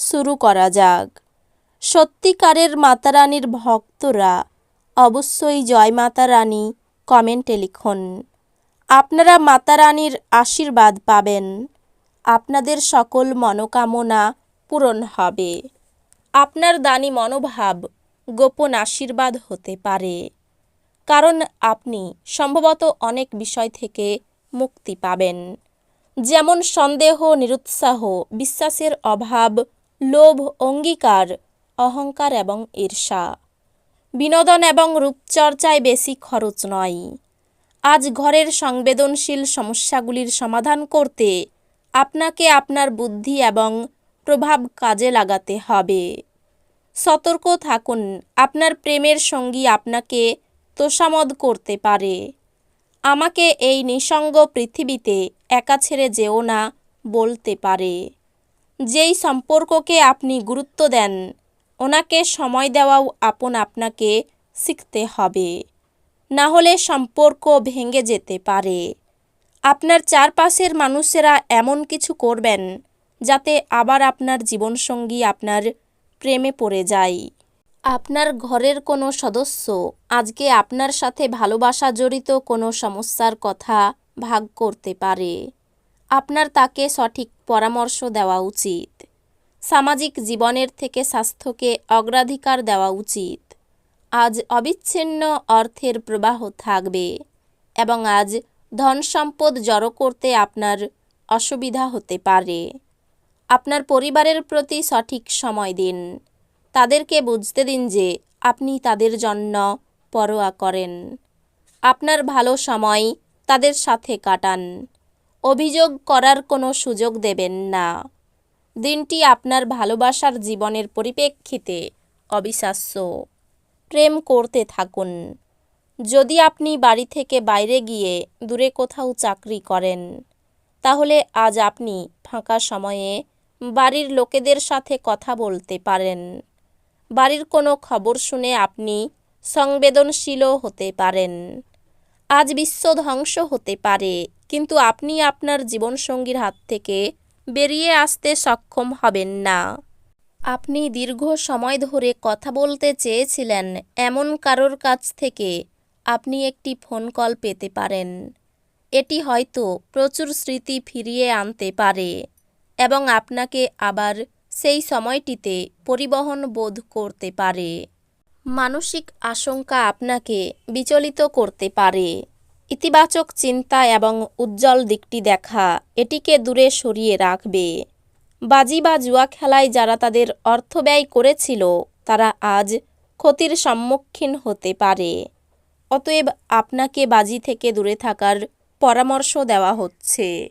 শুরু করা যাক। সত্যিকারের মাতারানীর ভক্তরা অবশ্যই জয় মাতা রানী কমেন্টে লিখুন। আপনারা মাতারানীর আশীর্বাদ পাবেন। আপনাদের সকল মনোকামনা পূরণ হবে। আপনার দানি মনোভাব গোপন আশীর্বাদ হতে পারে। কারণ আপনি সম্ভবত অনেক বিষয় থেকে মুক্তি পাবেন। যেমন সন্দেহ, নিরুৎসাহ, বিশ্বাসের অভাব লোভ, অঙ্গীকার, অহংকার এবং ঈর্ষা। বিনোদন এবং রূপচর্চায় বেশি খরচ নয়। আজ ঘরের সংবেদনশীল সমস্যাগুলির সমাধান করতে আপনাকে আপনার বুদ্ধি এবং প্রভাব কাজে লাগাতে হবে। সতর্ক থাকুন, আপনার প্রেমের সঙ্গী আপনাকে তোষামদ করতে পারে। আমাকে এই নিঃসঙ্গ পৃথিবীতে একা ছেড়ে যেও না বলতে পারে। যেই সম্পর্ককে আপনি গুরুত্ব দেন, ওনাকে সময় দেওয়াও আপন আপনাকে শিখতে হবে। না হলে সম্পর্ক ভেঙে যেতে পারে। আপনার চারপাশের মানুষেরা এমন কিছু করবেন, যাতে আবার আপনার জীবনসঙ্গী আপনার প্রেমে পড়ে যায়। আপনার ঘরের কোনো সদস্য আজকে আপনার সাথে ভালোবাসা জড়িত কোনো সমস্যার কথা ভাগ করতে পারে। আপনার তাকে সঠিক পরামর্শ দেওয়া উচিত। সামাজিক জীবনের থেকে স্বাস্থ্যকে অগ্রাধিকার দেওয়া উচিত। আজ অবিচ্ছিন্ন অর্থের প্রবাহ থাকবে এবং আজ ধন সম্পদ জড়ো করতে আপনার অসুবিধা হতে পারে। আপনার পরিবারের প্রতি সঠিক সময় দিন। তাদেরকে বুঝতে দিন যে আপনি তাদের জন্য পরোয়া করেন। আপনার ভালো সময় তাদের সাথে কাটান। অভিযোগ করার কোনো সুযোগ দেবেন না। দিনটি আপনার ভালোবাসার জীবনের পরিপ্রেক্ষিতে অবিশ্বাস্য। প্রেম করতে থাকুন। যদি আপনি বাড়ি থেকে বাইরে গিয়ে দূরে কোথাও চাকরি করেন, তাহলে আজ আপনি ফাঁকা সময়ে বাড়ির লোকেদের সাথে কথা বলতে পারেন। বাড়ির কোনো খবর শুনে আপনি সংবেদনশীলও হতে পারেন। আজ বিশ্ব ধ্বংস হতে পারে, কিন্তু আপনি আপনার জীবনসঙ্গীর হাত থেকে বেরিয়ে আসতে সক্ষম হবেন না। আপনি দীর্ঘ সময় ধরে কথা বলতে চেয়েছিলেন এমন কারোর কাছ থেকে আপনি একটি ফোন কল পেতে পারেন। এটি হয়তো প্রচুর স্মৃতি ফিরিয়ে আনতে পারে এবং আপনাকে আবার সেই সময়টিতে পরিবহন বোধ করতে পারে। মানসিক আশঙ্কা আপনাকে বিচলিত করতে পারে। ইতিবাচক চিন্তা এবং উজ্জ্বল দিকটি দেখা, এটিকে দূরে সরিয়ে রাখবে। বাজি বা জুয়া খেলায় যারা তাদের অর্থ ব্যয় করেছিল, তারা আজ ক্ষতির সম্মুখীন হতে পারে। অতএব আপনাকে বাজি থেকে দূরে থাকার পরামর্শ দেওয়া হচ্ছে।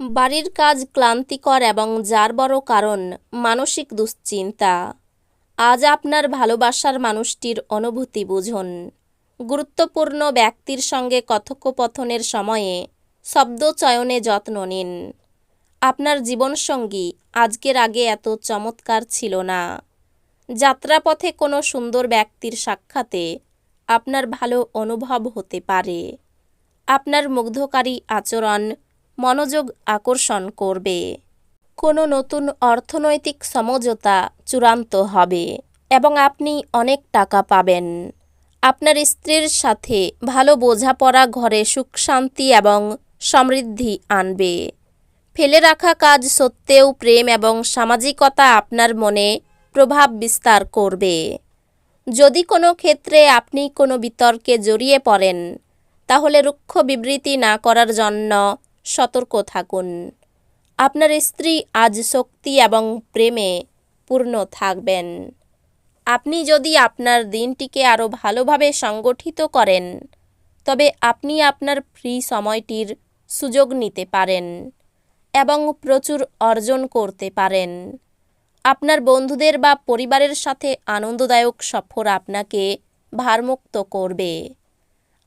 বাড়ির কাজ ক্লান্তিকর এবং যার বড় কারণ মানসিক দুশ্চিন্তা। আজ আপনার ভালোবাসার মানুষটির অনুভূতি বুঝুন। গুরুত্বপূর্ণ ব্যক্তির সঙ্গে কথোপকথনের সময়ে শব্দ চয়নে যত্ন নিন। আপনার জীবনসঙ্গী আজকের আগে এত চমৎকার ছিল না। যাত্রাপথে কোনো সুন্দর ব্যক্তির সাক্ষাতে আপনার ভালো অনুভব হতে পারে। আপনার মুগ্ধকারী আচরণ মনোযোগ আকর্ষণ করবে। কোনো নতুন অর্থনৈতিক সমঝোতা চূড়ান্ত হবে এবং আপনি অনেক টাকা পাবেন। আপনার স্ত্রীর সাথে ভালো বোঝাপড়া ঘরে সুখ শান্তি এবং সমৃদ্ধি আনবে। ফেলে রাখা কাজ সত্ত্বেও প্রেম এবং সামাজিকতা আপনার মনে প্রভাব বিস্তার করবে। যদি কোনো ক্ষেত্রে আপনি কোনো বিতর্কে জড়িয়ে পড়েন, তাহলে রুক্ষ বিবৃতি না করার জন্য সতর্ক থাকুন। আপনার স্ত্রী আজ শক্তি এবং প্রেমে পূর্ণ থাকবেন। আপনি যদি আপনার দিনটিকে আরও ভালোভাবে সংগঠিত করেন, তবে আপনি আপনার ফ্রি সময়টির সুযোগ নিতে পারেন এবং প্রচুর অর্জন করতে পারেন। আপনার বন্ধুদের বা পরিবারের সাথে আনন্দদায়ক সফর আপনাকে ভারমুক্ত করবে।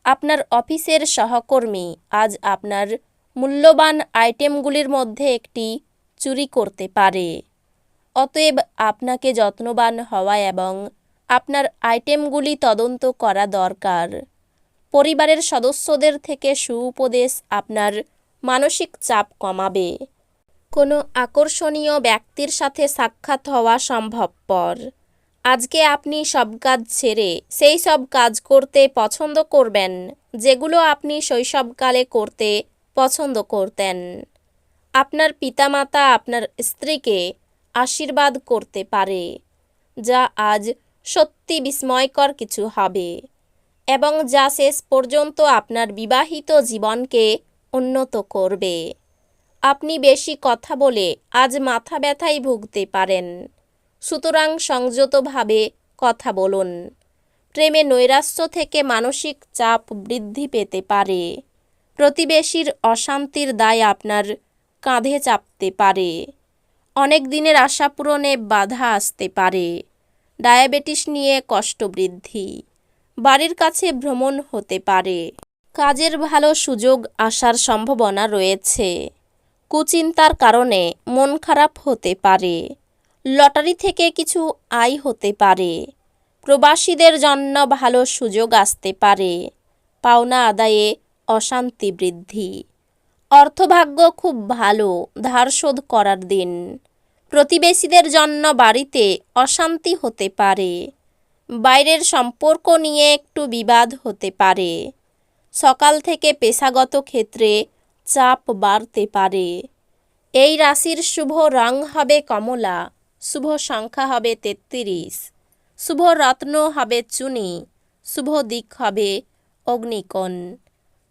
আপনার অফিসের সহকর্মী আজ আপনার মূল্যবান আইটেমগুলির মধ্যে একটি চুরি করতে পারে। অতএব আপনাকে যত্নবান হওয়া এবং আপনার আইটেমগুলি তদন্ত করা দরকার। পরিবারের সদস্যদের থেকে সুউপদেশ আপনার মানসিক চাপ কমাবে। কোনো আকর্ষণীয় ব্যক্তির সাথে সাক্ষাৎ হওয়া সম্ভবপর। আজকে আপনি সব কাজ ছেড়ে সেই সব কাজ করতে পছন্দ করবেন, যেগুলো আপনি শৈশবকালে করতে পছন্দ করতেন। আপনার পিতামাতা আপনার স্ত্রীকে আশীর্বাদ করতে পারে, যা আজ সত্যি বিস্ময়কর কিছু হবে এবং যা শেষ পর্যন্ত আপনার বিবাহিত জীবনকে উন্নত করবে। আপনি বেশি কথা বলে আজ মাথা ব্যথায় ভুগতে পারেন। সুতরাং সংযতভাবে কথা বলুন। প্রেমে নৈরাশ্য থেকে মানসিক চাপ বৃদ্ধি পেতে পারে। প্রতিবেশীর অশান্তির দায় আপনার কাঁধে চাপতে পারে। অনেক দিনের আশা পূরণে বাধা আসতে পারে। ডায়াবেটিস নিয়ে কষ্ট বৃদ্ধি। বাড়ির কাছে ভ্রমণ হতে পারে। কাজের ভালো সুযোগ আসার সম্ভাবনা রয়েছে। কুচিন্তার কারণে মন খারাপ হতে পারে। লটারি থেকে কিছু আয় হতে পারে। প্রবাসীদের জন্য ভালো সুযোগ আসতে পারে। পাওনা আদায়ে অশান্তি বৃদ্ধি। অর্থভাগ্য খুব ভালো, ধার শোধ করার দিন। প্রতিবেশীদের জন্য বাড়িতে অশান্তি হতে পারে। বাইরের সম্পর্ক নিয়ে একটু বিবাদ হতে পারে। সকাল থেকে পেশাগত ক্ষেত্রে চাপ বাড়তে পারে। এই রাশির শুভ রং হবে কমলা, শুভ সংখ্যা হবে তেত্রিশ, শুভ রত্ন হবে চুনি, শুভ দিক হবে অগ্নিকোণ।